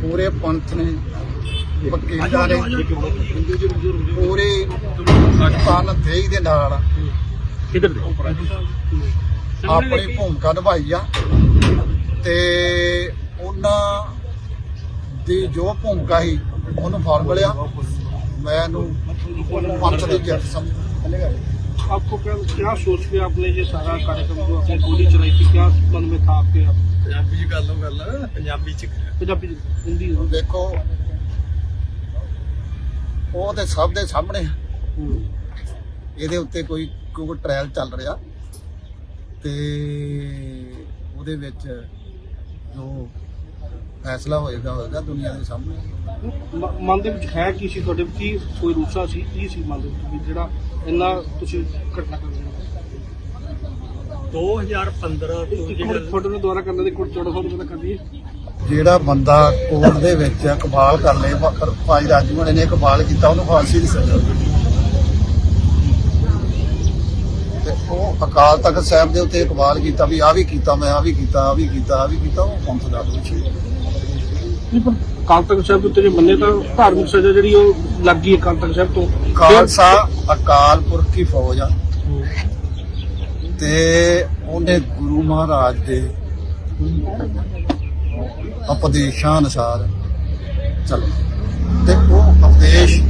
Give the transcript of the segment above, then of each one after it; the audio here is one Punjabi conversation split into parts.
ਪੂਰੇ ਪੰਥ ਨੇ ਵਕੀਲਾਂ ਨੇ ਪੂਰੇ ਪਾਕਿਸਤਾਨ ਦੇਸ਼ ਦੇ ਨਾਲ ਕਿੱਧਰ ਦੇ ਆਪਣੀ ਭੂਮਿਕਾ ਨਿਭਾਈ ਆ ਤੇ ਉਹਨਾਂ ਦੀ ਜੋ ਭੂਮਿਕਾ ਸੀ ਉਹਨੂੰ ਫਲ ਮਿਲਿਆ ਮੈਂ ਇਹਨੂੰ ਪੰਥ ਦੀ ਜਿੱਤ ਸਮਝਦਾ आपको क्या क्या सोच के आपने ये सारा कार्यक्रम जो आपने गोली चलाई थी क्या मन में था आपके आप ਪੰਜਾਬੀ ਚ ਕਰ ਗੱਲ ਪੰਜਾਬੀ ਚ ਪੰਜਾਬੀ ਹਿੰਦੀ ਦੇਖੋ ਉਹ ਤੇ ਸਭ ਦੇ ਸਾਹਮਣੇ ਇਹਦੇ ਉੱਤੇ ਕੋਈ ਕੋਈ ਟ੍ਰਾਇਲ ਚੱਲ ਰਿਹਾ। ਤੇ ਉਹਦੇ ਵਿੱਚ ਜੋ ਫੈਸਲਾ ਹੋਏਗਾ ਹੋਏਗਾ ਦੁਨੀਆ ਦੇ ਸਾਹਮਣੇ। ਮਨ ਦੇ ਵਿੱਚ ਹੈ ਕੀ ਸੀ ਤੁਹਾਡੇ ਕੀ ਕੋਈ ਰੂਸਾ ਸੀ? ਕੀ ਸੀ ਮਨ ਦੇ ਵਿੱਚ ਜਿਹੜਾ ਇੰਨਾ ਤੁਸੀਂ ਘਟਨਾ ਕਰ ਰਹੇ ਹੋ? 2015 ਤੋਂ ਫੋਟੋ ਨੂੰ ਕਰਨ ਦੇ ਦਾ ਜਿਹੜਾ ਬੰਦਾ ਕੋਰਟ ਦੇ ਵਿੱਚ ਇਕਬਾਲ ਕਰ ਲੇ ਭਾਈ ਰਾਜੂ ਨੇ ਇਕਬਾਲ ਕੀਤਾ ਉਹਨੂੰ ਫਾਂਸੀ ਦੀ ਸਜ਼ਾ। ਤੇ ਉਹ ਅਕਾਲ ਤਖਤ ਸਾਹਿਬ ਦੇ ਉੱਤੇ ਇਕਬਾਲ ਕੀਤਾ ਵੀ ਆ ਵੀ ਕੀਤਾ ਮੈਂ ਆ ਵੀ ਕੀਤਾ ਆ ਵੀ ਕੀਤਾ ਆ ਵੀ ਕੀਤਾ ਉਹ ਪੰਥ ਦਾ ਦੋਸ਼ੀ ਹੈ। ਨਹੀਂ ਪਰ ਕਾਲ ਤਖਤ ਸਾਹਿਬ ਦੇ ਉੱਤੇ ਜੇ ਮੰਨੇ ਤਾਂ ਧਾਰਮਿਕ ਸਜ਼ਾ ਜਿਹੜੀ ਉਹ ਲੱਗ ਗਈ ਹੈ ਕਾਲ ਤਖਤ ਸਾਹਿਬ ਤੋਂ ਖਾਲਸਾ ਅਕਾਲ ਪੁਰਖ ਦੀ ਫੌਜ ਆ ਤੇ ਉਹਨੇ ਗੁਰੂ ਮਹਾਰਾਜ ਦੇ ਉਪਦੇਸ਼ਾਂ ਅਨੁਸਾਰ ਚੱਲ। ਤੇ ਉਹ ਉਪਦੇਸ਼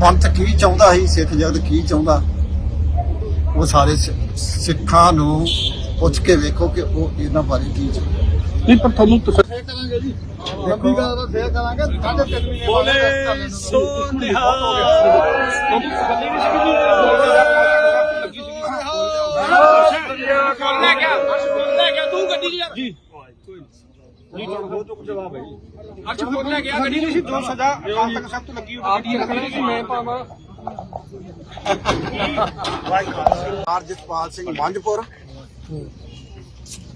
ਪੰਥ ਕੀ ਚਾਹੁੰਦਾ ਸੀ ਸਿੱਖ ਜਗਤ ਕੀ ਚਾਹੁੰਦਾ? ਉਹ ਸਾਰੇ ਸਿ- ਸਿੱਖਾਂ ਨੂੰ ਪੁੱਛ ਕੇ ਵੇਖੋ ਕਿ ਉਹ ਇਹਨਾਂ ਬਾਰੇ ਕੀ ਚਾਹੁੰਦਾ। ਨਹੀਂ ਪਰ ਤੁਹਾਨੂੰ ਤਸੱਲੀ ਲੰਬੀ ਗੱਲ ਦਾ ਫੇਰ ਕਰਾਂਗੇ। ਸਾਢੇ ਤਿੰਨ ਮਹੀਨੇ ਬੋਲੇ ਸੋਨਿਹਾ ਲੈ ਗਿਆ ਲੈ ਗਿਆ ਤੂੰ ਗੱਡੀ ਜੀ ਜੀ ਅੱਛਾ ਫੋਨ ਲੈ ਗਿਆ ਗੱਡੀ ਨਹੀਂ ਸੀ ਜੋ ਸਜ਼ਾ ਅਕਾਲ ਤਖਤ ਸਾਹਿਬ ਤੋਂ ਲੱਗੀ ਉਹ ਗੱਡੀ ਰੱਖਣੀ ਸੀ ਮੈਂ ਪਾਵਾਂ ਸਰਦਾਰ ਜਸਪਾਲ ਸਿੰਘ ਮੰਝਪੁਰ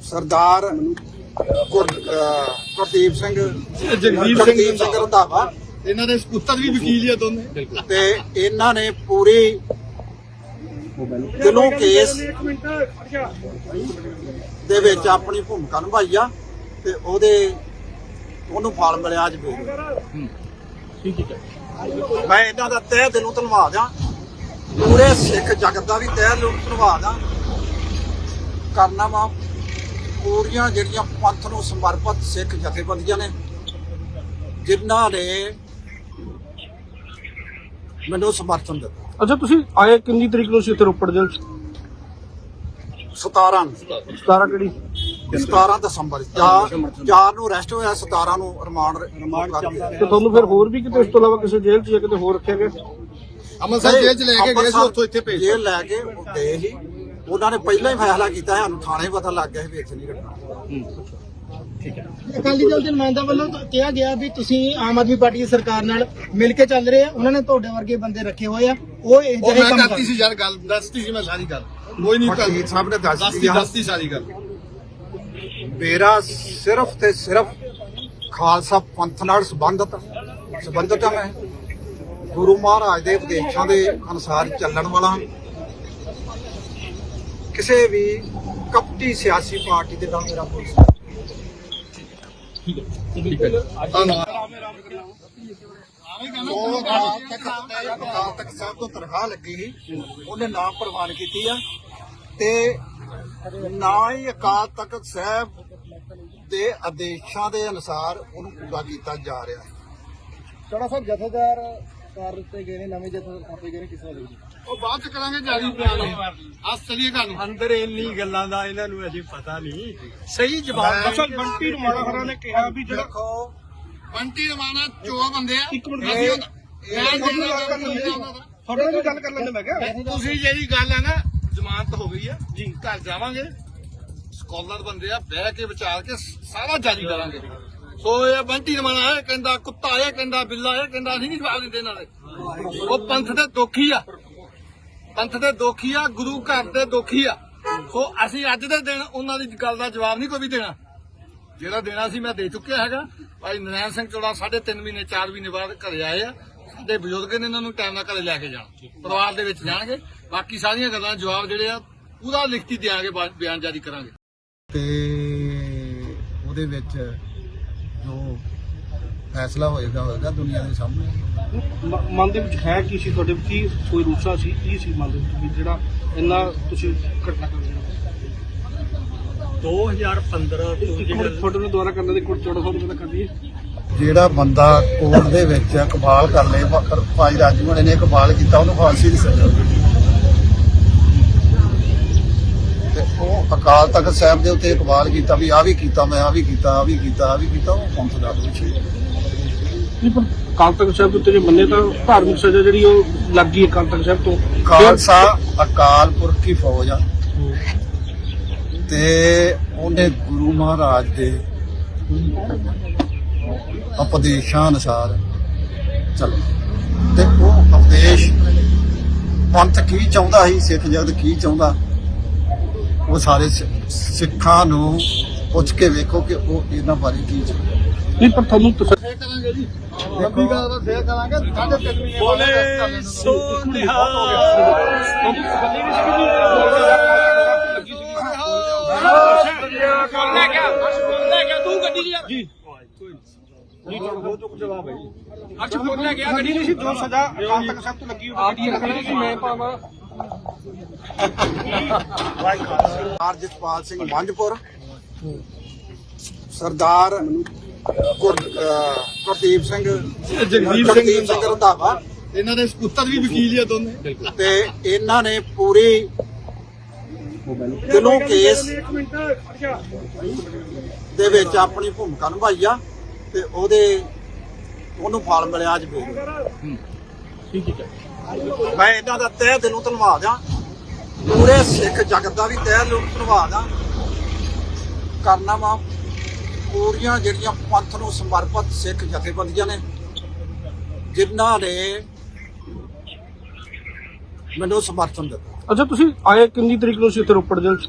ਸਰਦਾਰ ਗੁਰਦੀਪ ਸਿੰਘ ਜਗਦੀਪ ਸਿੰਘ ਰੰਧਾਵਾ। ਇਹਨਾਂ ਦੇ ਪੁੱਤਰ ਵੀ ਵਕੀਲ ਹੀ ਆ ਦੋਨੇ। ਤੇ ਇਹਨਾਂ ਨੇ ਪੂਰੀ ਦਿਲੋਂ ਕੇਸ ਦੇ ਵਿੱਚ ਆਪਣੀ ਭੂਮਿਕਾ ਨਿਭਾਈ ਆ ਤੇ ਉਹਦੇ ਉਹਨੂੰ ਫਲ ਮਿਲਿਆ ਅੱਜ ਵੀ। ਠੀਕ ਹੈ। ਮੈਂ ਇਹਨਾਂ ਦਾ ਤਹਿ ਦਿਲੋਂ ਧੰਨਵਾਦ ਆ। ਪੂਰੇ ਸਿੱਖ ਜਗਤ ਦਾ ਵੀ ਤਹਿ ਦਿਲੋਂ ਧੰਨਵਾਦ ਆ। ਕਰਨਾ ਵਾ ਪੂਰੀਆਂ ਜਿਹੜੀਆਂ ਪੰਥ ਨੂੰ ਸਮਰਪਿਤ ਸਿੱਖ ਜਥੇਬੰਦੀਆਂ ਨੇ ਜਿਨ੍ਹਾਂ ਨੇ ਮੈਨੂੰ ਸਮਰਥਨ ਦਿੱਤਾ। ਅੱਛਾ ਤੁਸੀਂ ਆਏ ਕਿੰਨੀ ਤਰੀਕ ਨੂੰ ਸੀ ਇੱਥੇ ਰੋਪੜ ਜੇਲ੍ਹ 'ਚ? 17 ਨੂੰ 17 ਕਿਹੜੀ? 17 ਦਸੰਬਰ। 4 4 ਨੂੰ ਅਰੈਸਟ ਹੋਇਆ 17 ਨੂੰ ਰਿਮਾਂਡ ਰਿਮਾਂਡ ਤੇ ਤੁਹਾਨੂੰ ਫਿਰ ਹੋਰ ਵੀ ਕਿਤੇ ਇਸ ਤੋਂ ਇਲਾਵਾ ਕਿਸੇ ਜੇਲ੍ਹ 'ਚ ਜਾਂ ਕਿਤੇ ਹੋਰ ਰੱਖਿਆ ਗਿਆ? ਅੰਮ੍ਰਿਤਸਰ ਜੇਲ੍ਹ ਚ ਲੈ ਕੇ ਗਏ ਸੀ ਉੱਥੋਂ ਇੱਥੇ ਭੇਜ ਜੇਲ੍ਹ ਲੈ ਕੇ ਉਹ ਗਏ ਸੀ। ਉਹਨਾਂ ਨੇ ਪਹਿਲਾਂ ਹੀ ਫੈਸਲਾ ਕੀਤਾ ਹੈ ਸਾਨੂੰ ਥਾਣੇ ਪਤਾ ਲੱਗ ਗਿਆ ਸੀ ਵੀ ਇੱਥੇ ਨਹੀਂ ਰੱਖਣਾ। ਅਕਾਲੀ ਦਲ ਦੇ ਨੁਮਾਇੰਦਾ ਵੱਲੋਂ ਕਿਹਾ ਗਿਆ ਵੀ ਤੁਸੀਂ ਆਮ ਆਦਮੀ ਪਾਰਟੀ ਦੀ ਸਰਕਾਰ ਨਾਲ ਮਿਲ ਕੇ ਚੱਲ ਰਹੇ ਆ। ਉਹਨਾਂ ਨੇ ਤੁਹਾਡੇ ਵਰਗੇ ਬੰਦੇ ਰੱਖੇ ਹੋਏ ਆ। ਉਹ ਇਹ ਉਹ ਜਿਹੜੇ ਮੈਂ ਕੰਮ ਕਰਤੀ ਸੀ ਯਾਰ ਗੱਲ ਦੱਸਤੀ ਸੀ ਮੈਂ ਸਾਰੀ ਗੱਲ। ਕੋਈ ਨਹੀਂ ਵਕੀਲ ਸਾਹਿਬ ਨੇ ਦੱਸ ਦੱਸਤੀ ਦਿੱਤੀ ਆ। ਦੱਸਤੀ ਸਾਰੀ ਗੱਲ। ਮੇਰਾ ਸਿਰਫ ਤੇ ਸਿਰਫ ਖਾਲਸਾ ਪੰਥ ਨਾਲ ਸੰਬੰਧਤ ਸੰਬੰਧਤ ਹਾਂ ਮੈਂ। ਗੁਰੂ ਮਹਾਰਾਜ ਦੇ ਉਪਦੇਸ਼ਾਂ ਦੇ ਅਨੁਸਾਰ ਚੱਲਣ ਵਾਲਾ। ਹਾਂ। ਕਿਸੇ ਵੀ ਕਪਟੀ ਸਿਆਸੀ ਪਾਰਟੀ ਦੇ ਨਾਲ ਮੇਰਾ ਕੋਈ ਸੰਬੰਧ ਜੋ। ਅਕਾਲ ਤਖਤ ਅਕਾਲ ਤਖਤ ਸਾਹਿਬ ਤੋਂ ਤਨਖਾਹ ਲੱਗੀ ਸੀ। ਉਹਨੇ ਨਾਮ ਪ੍ਰਵਾਨ ਕੀਤੀ ਆ। ਤੇ ਨਾ ਹੀ ਅਕਾਲ ਤਖਤ ਸਾਹਿਬ ਦੇ ਆਦੇਸ਼ਾਂ ਦੇ ਅਨੁਸਾਰ ਉਹਨੂੰ ਪੂਰਾ ਕੀਤਾ ਜਾ ਰਿਹਾ ਹੈ। ਚੜਾ ਸਾਹਿਬ ਜਥੇਦਾਰ ਕਰ ਦਿੱਤੇ ਗਏ ਨੇ ਨਵੇਂ ਜਥੇਦਾਰ ਥਾਪੇ ਗਏ ਨੇ ਕਿਸ ਤਰ੍ਹਾਂ ਦੇ ਉਹ ਬਾਅਦ ਚ ਕਰਾਂਗੇ ਜਾਰੀ ਬਿਆਨ ਅੱਜ ਚਲੀਏ ਗੱਲ ਨੂੰ। ਅੰਦਰ ਇੰਨੀ ਗੱਲਾਂ ਦਾ ਇਹਨਾਂ ਨੂੰ ਅਜੇ ਪਤਾ ਨਹੀਂ। ਸਹੀ ਜਵਾਬ ਅਸਲ ਬੰਟੀ ਰਮਾਣਾ ਖਰਾ ਨੇ ਕਿਹਾ ਵੀ ਜਿਹੜਾ ਦੇਖੋ ਬੰਟੀ ਰਮਾਨਾ ਚੋ ਬੰਦੇ ਆ। ਇੱਕ ਮਿੰਟ ਅਸੀਂ ਉਹਨਾਂ- ਮੈਂ ਜਿਹੜਾ ਕੰਮ ਕੀਤਾ ਉਹਨਾਂ ਦਾ ਤੁਹਾਡੇ ਨਾਲ ਵੀ ਗੱਲ ਕਰ ਲੈਂਦੇ ਮੈਂ ਕਿਹਾ। ਤੁਸੀਂ ਜਿਹੜੀ ਗੱਲ ਹੈ ਨਾ ਜ਼ਮਾਨਤ ਹੋ ਗਈ ਆ। ਜੀ। ਘਰ ਜਾਵਾਂਗੇ। ਸਕਾਲਰ ਬੰਦੇ ਆ ਬਹਿ ਕੇ ਵਿਚਾਰ ਕੇ ਸਾਰਾ ਜਾਰੀ ਕਰਾਂਗੇ। ਸੋ ਇਹ ਬੰਟੀ ਰਮਾਨਾ ਇਹ ਕਹਿੰਦਾ, ਕੁੱਤਾ ਇਹ ਕਹਿੰਦਾ, ਬਿੱਲਾ ਇਹ ਕਹਿੰਦਾ, ਅਸੀਂ ਨਹੀਂ ਜਵਾਬ ਦਿੰਦੇ ਇਹਨਾਂ ਦੇ। ਉਹ ਪੰਥ ਦੇ ਦੋਖੀ ਆ। ਪੰਥ ਦੇ ਦੋਖੀ ਆ, ਗੁਰੂ ਘਰ ਦੇ ਦੋਖੀ ਆ। ਸੋ ਅਸੀਂ ਅੱਜ ਦੇ ਦਿਨ ਉਹਨਾਂ ਦੀ ਗੱਲ ਦਾ ਜਵਾਬ ਨਹੀਂ ਕੋਈ ਵੀ ਦੇਣਾ। ਜਿਹੜਾ ਦੇਣਾ ਸੀ ਮੈਂ ਦੇ ਚੁੱਕਿਆ ਹੈਗਾ। ਭਾਈ ਨਰੈਣ ਸਿੰਘ ਚੋੜਾ ਸਾਢੇ ਤਿੰਨ ਮਹੀਨੇ 4 ਮਹੀਨੇ ਬਾਅਦ ਘਰੇ ਆਏ ਆ। ਸਾਡੇ ਬਜ਼ੁਰਗ ਨੇ ਇਹਨਾਂ ਨੂੰ ਟਾਈਮ ਨਾਲ ਘਰੇ ਲੈ ਕੇ ਜਾਣਾ। ਪਰਿਵਾਰ ਦੇ ਵਿੱਚ ਜਾਣਗੇ। ਬਾਕੀ ਸਾਰੀਆਂ ਗੱਲਾਂ ਦੇ ਜਵਾਬ ਜਿਹੜੇ ਆ, ਪੂਰਾ ਲਿਖਤੀ ਦਿਆਂਗੇ ਬਿਆਨ ਜਾਰੀ ਕਰਾਂਗੇ। ਤੇ ਉਹਦੇ ਵਿੱਚ ਜੋ ਫੈਸਲਾ ਹੋਏਗਾ ਹੋਏਗਾ ਦੁਨੀਆ ਦੇ ਸਾਹਮਣੇ। ਮ- ਮਨ ਦੇ ਵਿੱਚ ਹੈ ਕੀ ਸੀ ਤੁਹਾਡੇ ਕੀ ਕੋਈ ਰੂਸਾ ਸੀ? ਕੀ ਸੀ ਮਨ ਦੇ ਵਿੱਚ ਵੀ ਜਿਹੜਾ ਇੰਨਾ ਤੁਸੀਂ ਘਟਨਾ ਕਰ ਰਹੇ ਹੋ? 2015 ਤੋਂ ਇੱਕ ਮਿੰਟ ਜਿਹੜਾ ਫੋਟੋ ਨੂੰ ਦੁਬਾਰਾ ਕਰਨ ਦੇ ਕੋਲ ਚੌੜਾ ਸਾਹਿਬ ਨੂੰ ਕਰ ਦਈਏ ਜਿਹੜਾ ਬੰਦਾ ਕੋਰਟ ਦੇ ਵਿੱਚ ਇਕਬਾਲ ਕਰ ਲੇ ਭਾਈ ਰਾਜੂ ਨੇ ਇਕਬਾਲ ਕੀਤਾ ਉਹਨੂੰ ਫਾਂਸੀ ਦੀ ਸਜ਼ਾ। ਤੇ ਉਹ ਅਕਾਲ ਤਖਤ ਸਾਹਿਬ ਦੇ ਉੱਤੇ ਇਕਬਾਲ ਕੀਤਾ ਵੀ ਆ ਵੀ ਕੀਤਾ ਮੈਂ ਆ ਵੀ ਕੀਤਾ ਆ ਵੀ ਕੀਤਾ ਆ ਵੀ ਕੀਤਾ ਉਹ ਪੰਥ ਦਾ ਦੋਸ਼ੀ ਹੈ। ਨਹੀਂ ਪਰ ਕਾਲ ਤਖਤ ਸਾਹਿਬ ਦੇ ਉੱਤੇ ਜੇ ਮੰਨੇ ਤਾਂ ਧਾਰਮਿਕ ਸਜ਼ਾ ਜਿਹੜੀ ਉਹ ਲੱਗ ਗਈ ਹੈ ਕਾਲ ਤਖਤ ਸਾਹਿਬ ਤੋਂ। ਖਾਲਸਾ ਅਕਾਲ ਪੁਰਖ ਦੀ ਫੌਜ ਆ। ਤੇ ਉਹਨੇ ਗੁਰੂ ਮਹਾਰਾਜ ਦੇ ਉਪਦੇਸ਼ਾਂ ਅਨੁਸਾਰ ਚੱਲ। ਤੇ ਉਹ ਉਪਦੇਸ਼ ਪੰਥ ਕੀ ਚਾਹੁੰਦਾ ਸੀ ਸਿੱਖ ਜਗਤ ਕੀ ਚਾਹੁੰਦਾ? ਉਹ ਸਾਰੇ ਸਿੱਖਾਂ ਨੂੰ ਪੁੱਛ ਕੇ ਵੇਖੋ ਕਿ ਉਹ ਇਹਨਾਂ ਬਾਰੇ ਕੀ ਚਾਹੁੰਦੇ ਨਹੀਂ ਪਰ ਤੁਹਾਨੂੰ ਤਸ- ਫੇਰ ਕਰਾਂਗੇ ਜੀ। ਲੰਬੀ ਗੱਲ ਦਾ ਫੇਰ ਕਰਾਂਗੇ। ਸਾਡੇ ਮਹੀਨੇ ਬੋਲੇ ਸੋ ਨਿਹਾਲ। ਅੱਛਾ ਫੋਨ ਲੈ ਗਿਆ। ਗੱਡੀ ਨਹੀਂ ਸੀ। ਜੋ ਸਜ਼ਾ। ਕਾਲ ਤਖਤ ਸਾਹਿਬ ਤੋਂ ਲੱਗੀ ਉਹ ਗੱਡੀ। ਰੱਖਣੀ ਸੀ ਮੈਂ ਪਾਵਾਂ ਸਰਦਾਰ ਜਸਪਾਲ ਸਿੰਘ ਮੰਝਪੁਰ। ਸਰਦਾਰ ਗੁਰਦੀਪ ਸਿੰਘ। ਜਗਦੀਪ ਜਗਦੀਪ ਸਿੰਘ ਰੰਧਾਵਾ। ਇਹਨਾਂ ਦੇ ਸਪੁੱਤਰ ਵੀ ਵਕੀਲ ਆ ਦੋਨੇ। ਤੇ ਇਹਨਾਂ ਨੇ ਪੂਰੀ ਦਿਲੋਂ ਕੇਸ ਦੇ ਵਿੱਚ ਆਪਣੀ ਭੂਮਿਕਾ ਨਿਭਾਈ ਆ ਤੇ ਉਹਦੇ ਉਹਨੂੰ ਫਲ ਮਿਲਿਆ ਅੱਜ ਵੀ। ਠੀਕ ਹੈ। ਮੈਂ ਇਹਨਾਂ ਦਾ ਤਹਿ ਦਿਲੋਂ ਧੰਨਵਾਦ ਆ ਪੂਰੇ ਸਿੱਖ ਜਗਤ ਦਾ ਵੀ ਤਹਿ ਦਿਲੋਂ ਧੰਨਵਾਦ ਆ ਕਰਨਾ ਵਾ ਪੂਰੀਆਂ ਜਿਹੜੀਆਂ ਪੰਥ ਨੂੰ ਸਮਰਪਿਤ ਸਿੱਖ ਜਥੇਬੰਦੀਆਂ ਨੇ ਜਿਨ੍ਹਾਂ ਨੇ ਮੈਨੂੰ ਸਮਰਥਨ ਦਿੱਤਾ। ਅੱਛਾ ਤੁਸੀਂ ਆਏ ਕਿੰਨੀ ਤਰੀਕ ਨੂੰ ਸੀ ਇੱਥੇ ਰੋਪੜ ਜੇਲ੍ਹ 'ਚ?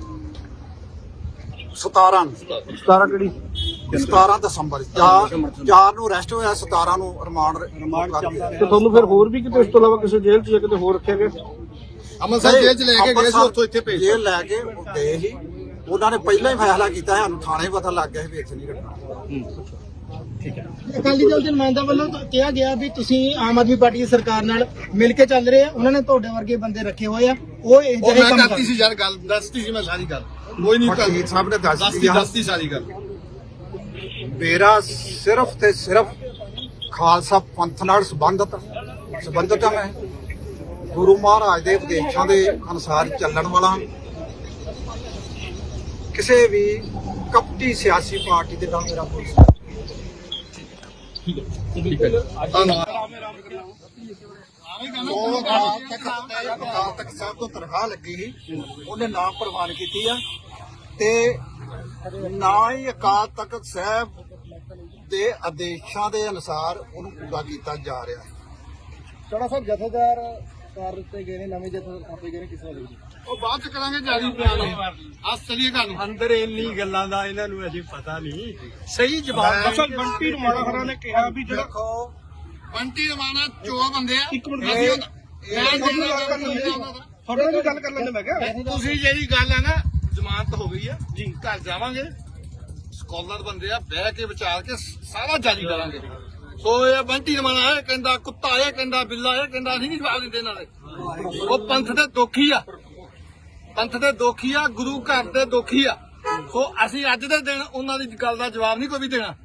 17 ਨੂੰ। 17 ਕਿਹੜੀ? 17 ਦਸੰਬਰ 4 4 ਨੂੰ ਅਰੈਸਟ ਹੋਇਆ 17 ਨੂੰ ਰਿਮਾਂਡ ਰਿਮਾਂਡ ਤੇ ਤੁਹਾਨੂੰ ਫਿਰ ਹੋਰ ਵੀ ਕਿਤੇ ਇਸ ਤੋਂ ਇਲਾਵਾ ਕਿਸੇ ਜੇਲ੍ਹ 'ਚ ਜਾਂ ਕਿਤੇ ਹੋਰ ਰੱਖਿਆ ਗਿਆ? ਅੰਮ੍ਰਿਤਸਰ ਜੇਲ੍ਹ ਚ ਲੈ ਕੇ ਗਏ ਸੀ ਉੱਥੋਂ ਇੱਥੇ ਭੇਜ ਜੇਲ੍ਹ ਲੈ ਕੇ ਉਹ ਗਏ ਸੀ। ਉਹਨਾਂ ਨੇ ਪਹਿਲਾਂ ਹੀ ਫੈਸਲਾ ਕੀਤਾ ਸਾਨੂੰ ਥਾਣੇ ਪਤਾ ਲੱਗ ਗਿਆ ਸੀ ਵੀ ਇੱਥੇ ਨਹੀਂ ਰੱਖਣਾ। ਅਕਾਲੀ ਦਲ ਦੇ ਨੁਮਾਇੰਦਾ ਵੱਲੋਂ ਕਿਹਾ ਗਿਆ ਵੀ ਤੁਸੀਂ ਆਮ ਆਦਮੀ ਪਾਰਟੀ ਦੀ ਸਰਕਾਰ ਨਾਲ ਮਿਲ ਕੇ ਚੱਲ ਰਹੇ ਆ। ਉਹਨਾਂ ਨੇ ਤੁਹਾਡੇ ਵਰਗੇ ਬੰਦੇ ਰੱਖੇ ਹੋਏ ਆ। ਉਹ ਇਹ ਜਿਹੜੇ ਕੰਮ ਕਰਤੀ ਸੀ ਯਾਰ ਗੱਲ ਦੱਸਤੀ ਸੀ ਮੈਂ ਸਾਰੀ ਗੱਲ। ਕੋਈ ਨਹੀਂ ਸਾਹਿਬ ਨੇ ਦੱਸ ਦੱਸਤੀ। ਦੱਸਤੀ ਸਾਰੀ ਗੱਲ। ਮੇਰਾ ਸਿਰਫ ਤੇ ਸਿਰਫ ਖਾਲਸਾ ਪੰਥ ਨਾਲ ਸੰਬੰਧਤ ਸੰਬੰਧਤ ਹਾਂ ਮੈਂ ਗੁਰੂ ਮਹਾਰਾਜ ਦੇ ਉਪਦੇਸ਼ਾਂ ਦੇ ਅਨੁਸਾਰ ਚੱਲਣ ਵਾਲਾ ਹਾਂ। ਕਿਸੇ ਵੀ ਕਪਟੀ ਸਿਆਸੀ ਪਾਰਟੀ ਦੇ ਨਾਲ ਮੇਰਾ ਕੋਈ ਸੰਬੰਧ ਦੋ ਅਕਾਲ ਤਖਤ ਅਕਾਲ ਤਖਤ ਸਾਹਿਬ ਤੋਂ ਤਨਖਾਹ ਲੱਗੀ ਸੀ ਉਹਨੇ ਨਾਮ ਪ੍ਰਵਾਨ ਕੀਤੀ ਆ ਤੇ ਨਾ ਹੀ ਅਕਾਲ ਤਖਤ ਸਾਹਿਬ ਦੇ ਆਦੇਸ਼ਾਂ ਦੇ ਅਨੁਸਾਰ ਉਹਨੂੰ ਪੂਰਾ ਕੀਤਾ ਜਾ ਰਿਹਾ। ਹੈ ਚੜਾ ਸਾਹਿਬ ਜਥੇਦਾਰ ਕਰ ਦਿੱਤੇ ਗਏ ਨੇ ਨਵੇਂ ਜਥੇ ਆਪੇ ਗਏ ਨੇ ਕਿਸ ਵਾਲੇ ਉਹ ਬਾਅਦ ਚ ਕਰਾਂਗੇ ਜਾਰੀ ਬਿਆਨ। ਅੱਜ ਚਲੀਏ ਘਰ ਨੂੰ ਅੰਦਰ ਇੰਨੀ ਗੱਲਾਂ ਦਾ ਇਹਨਾਂ ਨੂੰ ਅਜੇ ਪਤਾ ਨਹੀਂ। ਸਹੀ ਜਵਾਬ ਅਸਲ ਬੰਟੀ ਰਮਾਣਾ ਖਰਾ ਨੇ ਕਿਹਾ ਵੀ ਜਿਹੜਾ ਦੇਖੋ। ਬੰਟੀ ਰਮਾਨਾ ਚੋ ਬੰਦੇ ਆ। ਇੱਕ ਮਿੰਟ। ਮੈਂ ਜਿਹੜਾ ਗੱਲ। ਤੁਹਾਡੇ ਨਾਲ ਗੱਲ ਕਰ ਲੈਂਦੇ ਮੈਂ ਕਿਹਾ। ਤੁਸੀਂ ਜਿਹੜੀ ਗੱਲ ਹੈ ਨਾ ਜ਼ਮਾਨਤ ਹੋ ਗਈ ਆ। ਜੀ। ਘਰ ਜਾਵਾਂਗੇ। ਸਕਾਲਰ ਬੰਦੇ ਆ ਬਹਿ ਕੇ ਵਿਚਾਰ ਕੇ ਸਾਰਾ ਜਾਰੀ ਕਰਾਂਗੇ। ਸੋ ਇਹ ਬੰਟੀ ਰਮਾਨਾ ਇਹ ਕਹਿੰਦਾ ਕੁੱਤਾ ਇਹ ਕਹਿੰਦਾ ਬਿੱਲਾ ਇਹ ਕਹਿੰਦਾ ਅਸੀਂ ਨਹੀਂ ਜਵਾਬ ਦਿੰਦੇ ਇਹਨਾਂ ਦੇ। ਉਹ ਪੰਥ ਦੇ ਦੋਖੀ ਆ। ਪੰਥ ਦੇ ਦੋਖੀ ਆ ਗੁਰੂ ਘਰ ਦੇ ਦੋਖੀ ਆ। ਸੋ ਅਸੀਂ ਅੱਜ ਦੇ ਦਿਨ ਉਹਨਾਂ ਦੀ ਗੱਲ ਦਾ ਜਵਾਬ ਨਹੀਂ ਕੋਈ ਵੀ ਦੇਣਾ।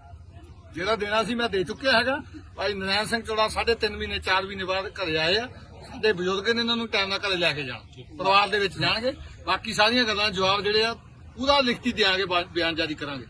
ਜਿਹੜਾ ਦੇਣਾ ਸੀ ਮੈਂ ਦੇ ਚੁੱਕਿਆ ਹੈਗਾ। ਭਾਈ ਨਰੈਣ ਸਿੰਘ ਚੋੜਾ ਸਾਢੇ ਤਿੰਨ ਮਹੀਨੇ 4 ਮਹੀਨੇ ਬਾਅਦ ਘਰੇ ਆਏ ਆ। ਸਾਡੇ ਬਜ਼ੁਰਗ ਨੇ ਇਹਨਾਂ ਨੂੰ ਟਾਈਮ ਨਾਲ ਘਰੇ ਲੈ ਕੇ ਜਾਣਾ। ਪਰਿਵਾਰ ਦੇ ਵਿੱਚ ਜਾਣਗੇ। ਬਾਕੀ ਸਾਰੀਆਂ ਗੱਲਾਂ ਜਵਾਬ ਜਿਹੜੇ ਆ, ਪੂਰਾ ਲਿਖਤੀ ਦਿਆਂਗੇ ਬਿਆਨ ਜਾਰੀ ਕਰਾਂਗੇ।